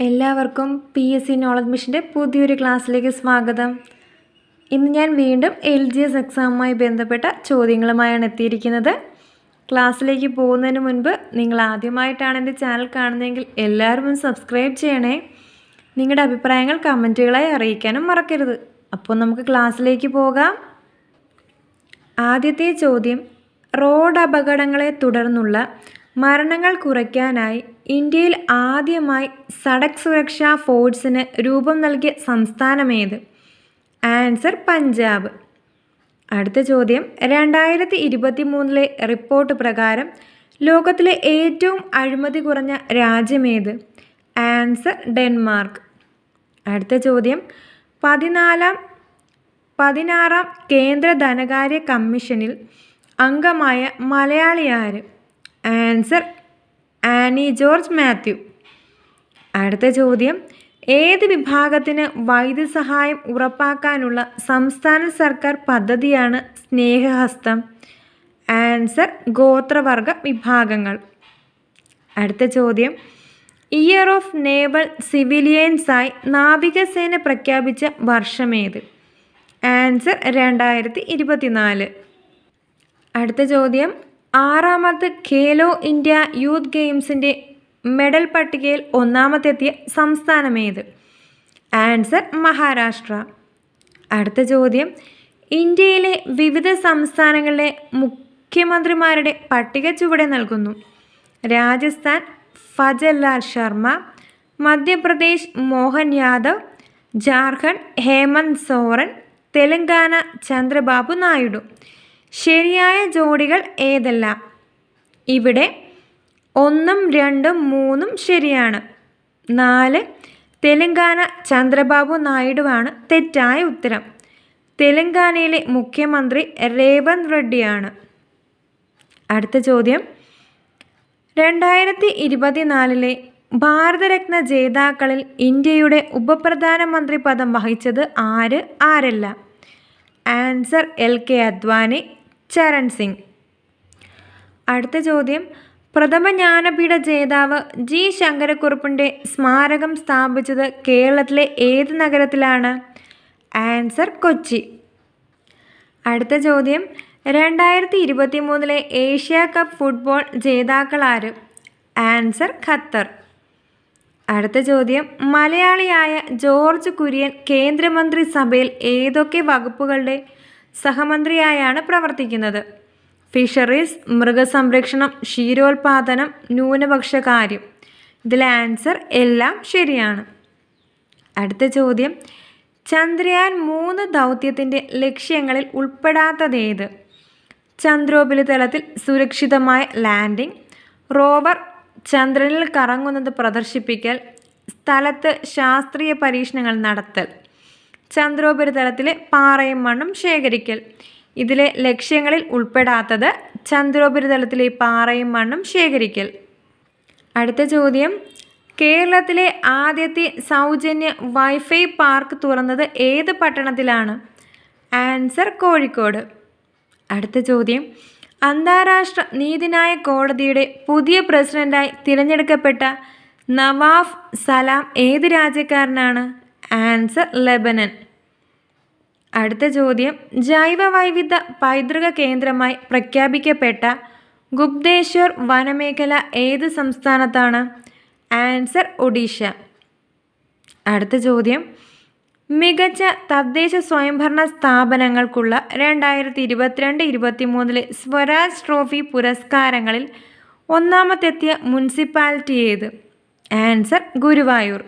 എല്ലാവർക്കും P S C knowledge മിഷന്റെ പുതിയൊരു ക്ലാസ്സിലേക്ക് സ്വാഗതം. ഇന്ന് ഞാൻ വീണ്ടും എൽ ജി എസ് എക്സാമുമായി ബന്ധപ്പെട്ട ചോദ്യങ്ങളുമായാണ് എത്തിയിരിക്കുന്നത്. ക്ലാസ്സിലേക്ക് പോകുന്നതിന് മുൻപ് നിങ്ങൾ ആദ്യമായിട്ടാണ് എന്റെ ചാനൽ കാണുന്നതെങ്കിൽ എല്ലാവരും ഒന്ന് സബ്സ്ക്രൈബ് ചെയ്യണേ. നിങ്ങളുടെ അഭിപ്രായങ്ങൾ കമന്റുകളായി അറിയിക്കാനും മറക്കരുത്. അപ്പോൾ നമുക്ക് ക്ലാസ്സിലേക്ക് പോകാം. ആദ്യത്തെ ചോദ്യം റോഡ് അപകടങ്ങളെ തുടർന്നുള്ള മരണങ്ങൾ കുറയ്ക്കാനായി ഇന്ത്യയിൽ ആദ്യമായി സടക് സുരക്ഷാ ഫോഴ്സിന് രൂപം നൽകിയ സംസ്ഥാനമേത്? ആൻസർ പഞ്ചാബ്. അടുത്ത ചോദ്യം. രണ്ടായിരത്തി ഇരുപത്തി മൂന്നിലെ റിപ്പോർട്ട് പ്രകാരം ലോകത്തിലെ ഏറ്റവും അഴിമതി കുറഞ്ഞ രാജ്യമേത്? Answer Denmark. അടുത്ത ചോദ്യം. പതിനാലാം പതിനാറാം കേന്ദ്ര ധനകാര്യ കമ്മീഷനിൽ അംഗമായ മലയാളി ആര്? ആൻസർ ആനി ജോർജ് മാത്യു. അടുത്ത ചോദ്യം. ഏത് വിഭാഗത്തിന് വൈദ്യസഹായം ഉറപ്പാക്കാനുള്ള സംസ്ഥാന സർക്കാർ പദ്ധതിയാണ് സ്നേഹഹസ്തം? ആൻസർ ഗോത്രവർഗ വിഭാഗങ്ങൾ. അടുത്ത ചോദ്യം. ഇയർ ഓഫ് നേവൽ സിവിലിയൻസായി നാവികസേന പ്രഖ്യാപിച്ച വർഷമേത്? ആൻസർ രണ്ടായിരത്തി ഇരുപത്തിനാല്. അടുത്ത ചോദ്യം. ആറാമത് ഖേലോ ഇന്ത്യ യൂത്ത് ഗെയിംസിന്റെ മെഡൽ പട്ടികയിൽ ഒന്നാമത്തെത്തിയ സംസ്ഥാനമേത്? ആൻസർ മഹാരാഷ്ട്ര. അടുത്ത ചോദ്യം. ഇന്ത്യയിലെ വിവിധ സംസ്ഥാനങ്ങളിലെ മുഖ്യമന്ത്രിമാരുടെ പട്ടിക ചുവടെ നൽകുന്നു. രാജസ്ഥാൻ ഫജൽലാൽ ശർമ്മ. മധ്യപ്രദേശ് മോഹൻ യാദവ്. ജാർഖണ്ഡ് ഹേമന്ത് സോറൻ. തെലങ്കാന ചന്ദ്രബാബു നായിഡു. ശരിയായ ജോഡികൾ ഏതെല്ലാം? ഇവിടെ ഒന്നും രണ്ടും മൂന്നും ശരിയാണ്. നാല് തെലങ്കാന ചന്ദ്രബാബു നായിഡുവാണ് തെറ്റായ ഉത്തരം. തെലങ്കാനയിലെ മുഖ്യമന്ത്രി രേവന്ത് റെഡ്ഡിയാണ്. അടുത്ത ചോദ്യം. രണ്ടായിരത്തി ഇരുപത്തിനാലിലെ ഭാരതരത്ന ജേതാക്കളിൽ ഇന്ത്യയുടെ ഉപപ്രധാനമന്ത്രി പദം വഹിച്ചത് ആര്? ആരല്ല. Answer L K Advani Charan Singh. അടുത്ത ചോദ്യം. പ്രഥമ ജ്ഞാനപീഠ ജേതാവ് ജി ശങ്കരക്കുറുപ്പിന്റെ സ്മാരകം സ്ഥാപിച്ചത് കേരളത്തിലെ ഏത് നഗരത്തിലാണ്? ആൻസർ കൊച്ചി. അടുത്ത ചോദ്യം. രണ്ടായിരത്തി ഇരുപത്തി മൂന്നിലെ ഏഷ്യ കപ്പ് ഫുട്ബോൾ ജേതാക്കൾ ആര്? Answer Qatar. അടുത്ത ചോദ്യം. മലയാളിയായ ജോർജ് കുര്യൻ കേന്ദ്രമന്ത്രിസഭയിൽ ഏതൊക്കെ വകുപ്പുകളുടെ സഹമന്ത്രിയായാണ് പ്രവർത്തിക്കുന്നത്. ഫിഷറീസ് മൃഗസംരക്ഷണം ക്ഷീരോത്പാദനം ന്യൂനപക്ഷ കാര്യം ഇതിലെ ആൻസർ എല്ലാം ശരിയാണ്. അടുത്ത ചോദ്യം. ചന്ദ്രയാൻ മൂന്ന് ദൗത്യത്തിന്റെ ലക്ഷ്യങ്ങളിൽ ഉൾപ്പെടാത്തതേത്? ചന്ദ്രോപരിതലത്തിൽ സുരക്ഷിതമായ ലാൻഡിംഗ് റോവർ ചന്ദ്രനിൽ കറങ്ങുന്നത് പ്രദർശിപ്പിക്കൽ സ്ഥലത്ത് ശാസ്ത്രീയ പരീക്ഷണങ്ങൾ നടത്തൽ. ചന്ദ്രോപരിതലത്തിലെ പാറയും മണ്ണും ശേഖരിക്കൽ. ഇതിലെ ലക്ഷ്യങ്ങളിൽ ഉൾപ്പെടാത്തത് ചന്ദ്രോപരിതലത്തിലെ പാറയും മണ്ണും ശേഖരിക്കൽ. അടുത്ത ചോദ്യം കേരളത്തിലെ ആദ്യത്തെ സൗജന്യ വൈഫൈ പാർക്ക് തുറന്നത് ഏത് പട്ടണത്തിലാണ്? ആൻസർ കോഴിക്കോട്. അടുത്ത ചോദ്യം അന്താരാഷ്ട്ര നീതിന്യായ കോടതിയുടെ പുതിയ പ്രസിഡന്റായി തിരഞ്ഞെടുക്കപ്പെട്ട നവാഫ് സലാം ഏത് രാജ്യക്കാരനാണ്? Answer Lebanon. അടുത്ത ചോദ്യം. ജൈവ പൈതൃക കേന്ദ്രമായി പ്രഖ്യാപിക്കപ്പെട്ട ഗുപ്തേശ്വർ വനമേഖല ഏത് സംസ്ഥാനത്താണ്? ആൻസർ ഒഡീഷ. അടുത്ത ചോദ്യം. മികച്ച തദ്ദേശ സ്വയംഭരണ സ്ഥാപനങ്ങൾക്കുള്ള രണ്ടായിരത്തി ഇരുപത്തിരണ്ട് ഇരുപത്തി മൂന്നിലെ സ്വരാജ് ട്രോഫി പുരസ്കാരങ്ങളിൽ ഒന്നാമത്തെത്തിയ മുനിസിപ്പാലിറ്റി ഏത്? ആൻസർ ഗുരുവായൂർ.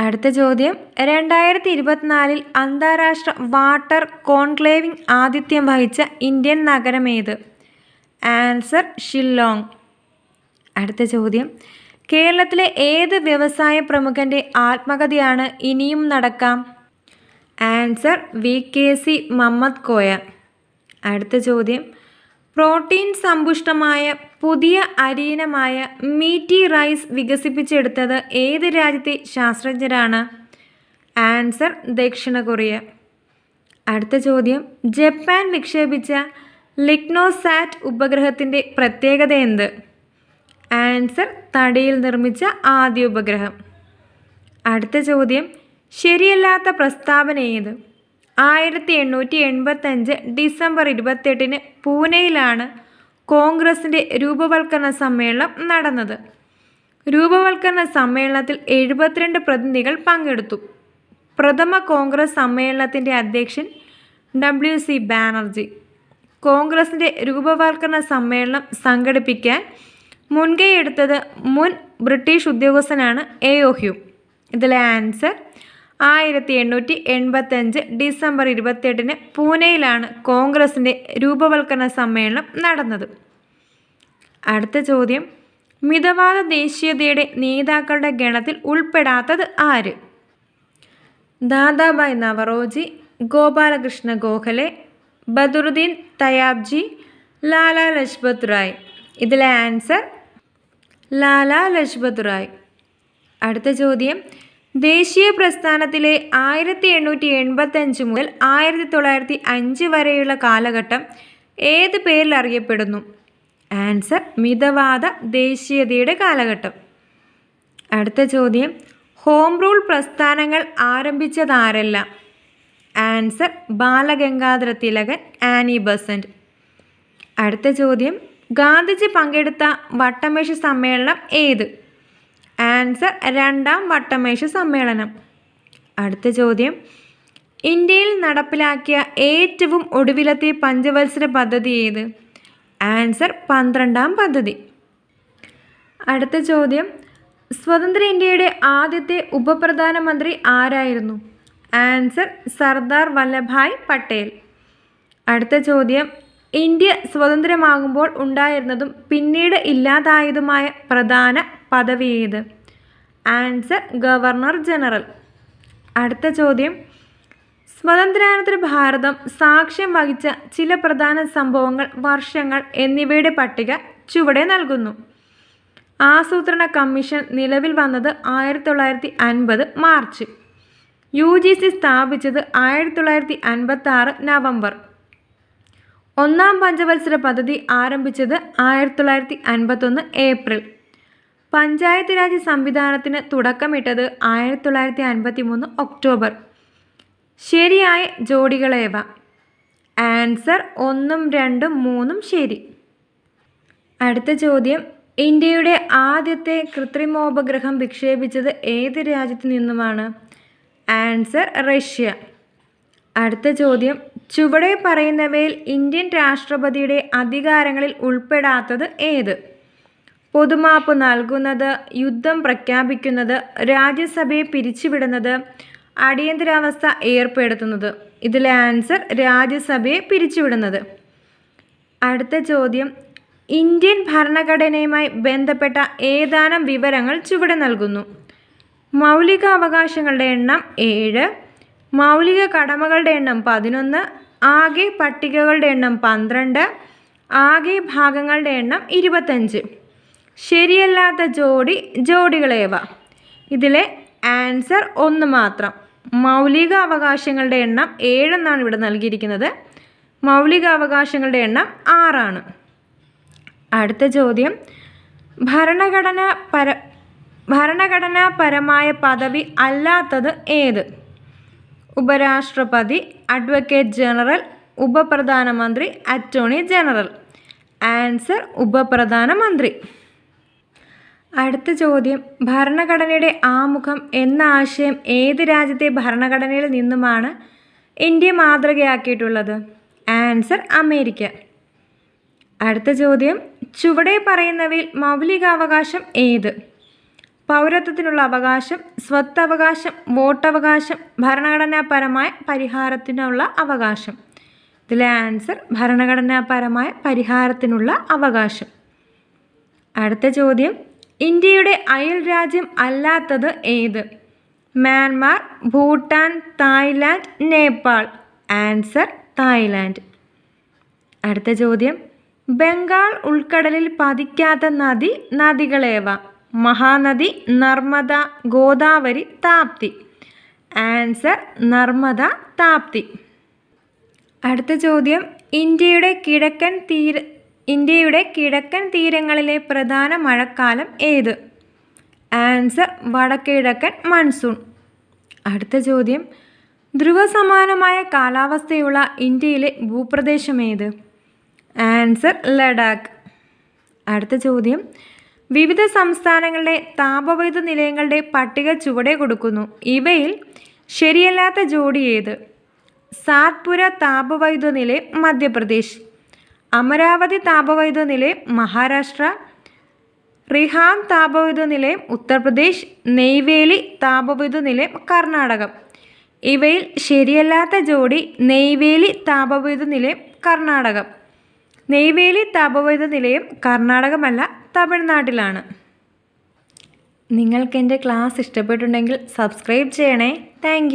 അടുത്ത ചോദ്യം. രണ്ടായിരത്തി ഇരുപത്തിനാലിൽ അന്താരാഷ്ട്ര വാട്ടർ കോൺക്ലേവിംഗ് ആതിഥ്യം വഹിച്ച ഇന്ത്യൻ നഗരം ഏത്? ആൻസർ ഷില്ലോങ്. അടുത്ത ചോദ്യം. കേരളത്തിലെ ഏത് വ്യവസായ പ്രമുഖന്റെ ആത്മകഥയാണ് ഇനിയും നടക്കാം? Answer V K C Mammad Koya. അടുത്ത ചോദ്യം. പ്രോട്ടീൻ സമ്പുഷ്ടമായ പുതിയ അരീനമായ മീറ്റി റൈസ് വികസിപ്പിച്ചെടുത്തത് ഏത് രാജ്യത്തെ ശാസ്ത്രജ്ഞരാണ്? ആൻസർ ദക്ഷിണ കൊറിയ. അടുത്ത ചോദ്യം. ജപ്പാൻ വിക്ഷേപിച്ച ലിഗ്നോസാറ്റ് ഉപഗ്രഹത്തിന്റെ പ്രത്യേകത എന്ത്? ആൻസർ തടിയിൽ നിർമ്മിച്ച ആദ്യ ഉപഗ്രഹം. അടുത്ത ചോദ്യം. ശരിയല്ലാത്ത പ്രസ്താവന ഏത്? ആയിരത്തി എണ്ണൂറ്റി എൺപത്തഞ്ച് ഡിസംബർ ഇരുപത്തെട്ടിന് പൂനെയിലാണ് കോൺഗ്രസിന്റെ രൂപവൽക്കരണ സമ്മേളനം നടന്നത്. രൂപവൽക്കരണ സമ്മേളനത്തിൽ എഴുപത്തിരണ്ട് പ്രതിനിധികൾ പങ്കെടുത്തു. പ്രഥമ കോൺഗ്രസ് സമ്മേളനത്തിന്റെ അധ്യക്ഷൻ ഡബ്ല്യു സി ബാനർജി. കോൺഗ്രസിന്റെ രൂപവൽക്കരണ സമ്മേളനം സംഘടിപ്പിക്കാൻ മുൻകൈയെടുത്തത് മുൻ ബ്രിട്ടീഷ് ഉദ്യോഗസ്ഥനാണ് എ ഒ ഹ്യൂ. ഇതിലെ ആൻസർ ആയിരത്തി എണ്ണൂറ്റി എൺപത്തഞ്ച് ഡിസംബർ ഇരുപത്തിയെട്ടിന് പൂനെയിലാണ് കോൺഗ്രസിന്റെ രൂപവൽക്കരണ സമ്മേളനം നടന്നത്. അടുത്ത ചോദ്യം. മിതവാദ ദേശീയതയുടെ നേതാക്കളുടെ ഗണത്തിൽ ഉൾപ്പെടാത്തത് ആര്? ദാദാബായ് നവറോജി ഗോപാലകൃഷ്ണ ഗോഖലെ ബദറുദ്ദീൻ തയാബ്ജി ലാലാ ലജ്പത് റായ്. ഇതിലെ ആൻസർ ലാലാ ലജ്പത് റായ്. അടുത്ത ചോദ്യം. ദേശീയ പ്രസ്ഥാനത്തിലെ ആയിരത്തി എണ്ണൂറ്റി എൺപത്തഞ്ച് മുതൽ ആയിരത്തി തൊള്ളായിരത്തി അഞ്ച് വരെയുള്ള കാലഘട്ടം ഏത് പേരിൽ അറിയപ്പെടുന്നു? ആൻസർ മിതവാദ ദേശീയതയുടെ കാലഘട്ടം. അടുത്ത ചോദ്യം ഹോം റൂൾ പ്രസ്ഥാനങ്ങൾ ആരംഭിച്ചതാരെല്ലാം? Answer Balagangadhara Tilakan Annie Besant. അടുത്ത ചോദ്യം ഗാന്ധിജി പങ്കെടുത്ത വട്ടമേശ സമ്മേളനം ഏത്? ആൻസർ രണ്ടാം വട്ടമേശ സമ്മേളനം. അടുത്ത ചോദ്യം. ഇന്ത്യയിൽ നടപ്പിലാക്കിയ ഏറ്റവും ഒടുവിലത്തെ പഞ്ചവത്സര പദ്ധതി ഏത്? ആൻസർ പന്ത്രണ്ടാം പദ്ധതി. അടുത്ത ചോദ്യം. സ്വതന്ത്ര ഇന്ത്യയുടെ ആദ്യത്തെ ഉപപ്രധാനമന്ത്രി ആരായിരുന്നു? ആൻസർ സർദാർ വല്ലഭായ് പട്ടേൽ. അടുത്ത ചോദ്യം. ഇന്ത്യ സ്വതന്ത്രമാകുമ്പോൾ ഉണ്ടായിരുന്നതും പിന്നീട് ഇല്ലാതായതുമായ പ്രധാന പദവി ഏത്? ആൻസർ ഗവർണർ ജനറൽ അടുത്ത ചോദ്യം. സ്വതന്ത്രാനന്തര ഭാരതം സാക്ഷ്യം വഹിച്ച ചില പ്രധാന സംഭവങ്ങൾ വർഷങ്ങൾ എന്നിവയുടെ പട്ടിക ചുവടെ നൽകുന്നു. ആസൂത്രണ കമ്മീഷൻ നിലവിൽ വന്നത് ആയിരത്തി തൊള്ളായിരത്തി അൻപത് മാർച്ച്. യു ജി സി സ്ഥാപിച്ചത് ആയിരത്തി തൊള്ളായിരത്തി അൻപത്തി ആറ് നവംബർ. ഒന്നാം പഞ്ചവത്സര പദ്ധതി ആരംഭിച്ചത് ആയിരത്തി തൊള്ളായിരത്തി അൻപത്തൊന്ന് ഏപ്രിൽ. പഞ്ചായത്ത് രാജ് സംവിധാനത്തിന് തുടക്കമിട്ടത് ആയിരത്തി തൊള്ളായിരത്തി അൻപത്തി മൂന്ന് ഒക്ടോബർ. ശരിയായ ജോഡികളേവ ആൻസർ ഒന്നും രണ്ടും മൂന്നും ശരി. അടുത്ത ചോദ്യം. ഇന്ത്യയുടെ ആദ്യത്തെ കൃത്രിമോപഗ്രഹം വിക്ഷേപിച്ചത് ഏത് രാജ്യത്തു നിന്നുമാണ്? Answer Russia. അടുത്ത ചോദ്യം. ചുവടെ പറയുന്നവയിൽ ഇന്ത്യൻ രാഷ്ട്രപതിയുടെ അധികാരങ്ങളിൽ ഉൾപ്പെടാത്തത് ഏത്? പൊതുമാപ്പ് നൽകുന്നത് യുദ്ധം പ്രഖ്യാപിക്കുന്നത് രാജ്യസഭയെ പിരിച്ചുവിടുന്നത് അടിയന്തരാവസ്ഥ ഏർപ്പെടുത്തുന്നത്. ഇതിലെ ആൻസർ രാജ്യസഭയെ പിരിച്ചുവിടുന്നത്. അടുത്ത ചോദ്യം. ഇന്ത്യൻ ഭരണഘടനയുമായി ബന്ധപ്പെട്ട ഏതാനും വിവരങ്ങൾ ചുവടെ നൽകുന്നു. മൗലിക അവകാശങ്ങളുടെ എണ്ണം ഏഴ് മൗലിക കടമകളുടെ എണ്ണം പതിനൊന്ന് ആകെ പട്ടികകളുടെ എണ്ണം പന്ത്രണ്ട് ആകെ ഭാഗങ്ങളുടെ എണ്ണം ഇരുപത്തഞ്ച്. ശരിയല്ലാത്ത ജോഡി ജോഡികളേവ ഇതിലെ ആൻസർ ഒന്ന് മാത്രം. മൗലിക അവകാശങ്ങളുടെ എണ്ണം ഏഴെന്നാണ് ഇവിടെ നൽകിയിരിക്കുന്നത്. മൗലിക അവകാശങ്ങളുടെ എണ്ണം ആറാണ്. അടുത്ത ചോദ്യം. ഭരണഘടന പര ഭരണഘടനാപരമായ പദവി അല്ലാത്തത് ഏത്? ഉപരാഷ്ട്രപതി അഡ്വക്കേറ്റ് ജനറൽ ഉപപ്രധാനമന്ത്രി അറ്റോർണി ജനറൽ. ആൻസർ ഉപപ്രധാനമന്ത്രി. അടുത്ത ചോദ്യം. ഭരണഘടനയുടെ ആമുഖം എന്ന ആശയം ഏത് രാജ്യത്തെ ഭരണഘടനയിൽ നിന്നുമാണ് ഇന്ത്യ മാതൃകയാക്കിയിട്ടുള്ളത്? Answer America. അടുത്ത ചോദ്യം. ചുവടെ പറയുന്നവയിൽ മൗലികാവകാശം ഏത്? പൗരത്വത്തിനുള്ള അവകാശം സ്വത്തവകാശം വോട്ടവകാശം ഭരണഘടനാപരമായ പരിഹാരത്തിനുള്ള അവകാശം. ഇതിലെ ആൻസർ ഭരണഘടനാപരമായ പരിഹാരത്തിനുള്ള അവകാശം. അടുത്ത ചോദ്യം. ഇന്ത്യയുടെ അയൽ രാജ്യം അല്ലാത്തത് ഏത്? Myanmar Bhutan Thailand Nepal. Answer Thailand. അടുത്ത ചോദ്യം. ബംഗാൾ ഉൾക്കടലിൽ പതിക്കാത്ത നദി നദികളേവ? മഹാനദി നർമ്മദ ഗോദാവരി താപ്തി. ആൻസർ നർമ്മദ താപ്തി. അടുത്ത ചോദ്യം. ഇന്ത്യയുടെ കിഴക്കൻ തീര ഇന്ത്യയുടെ കിഴക്കൻ തീരങ്ങളിലെ പ്രധാന മഴക്കാലം ഏത്? ആൻസർ വടക്കിഴക്കൻ മൺസൂൺ. അടുത്ത ചോദ്യം. ധ്രുവസമാനമായ കാലാവസ്ഥയുള്ള ഇന്ത്യയിലെ ഭൂപ്രദേശം ഏത്? ആൻസർ ലഡാക്ക്. അടുത്ത ചോദ്യം. വിവിധ സംസ്ഥാനങ്ങളിലെ താപവൈദ്യുത നിലയങ്ങളുടെ പട്ടിക ചുവടെ കൊടുക്കുന്നു. ഇവയിൽ ശരിയല്ലാത്ത ജോഡി ഏത്? സാത്പുര താപവൈദ്യുത നിലയം മധ്യപ്രദേശ്. അമരാവതി താപവൈദ്യുത നിലയം മഹാരാഷ്ട്ര റിഹാം താപവൈദ്യുത നിലയം ഉത്തർപ്രദേശ് നെയ്വേലി താപവൈദ്യുത നിലയം കർണാടകം. ഇവയിൽ ശരിയല്ലാത്ത ജോഡി നെയ്വേലി താപവൈദ്യുത നിലയം കർണാടകം. നെയ്വേലി താപവൈദ്യുത നിലയം കർണാടകമല്ല തമിഴ്നാട്ടിലാണ്. നിങ്ങൾക്ക് എന്റെ ക്ലാസ് ഇഷ്ടപ്പെട്ടുണ്ടെങ്കിൽ സബ്സ്ക്രൈബ് ചെയ്യണേ. താങ്ക്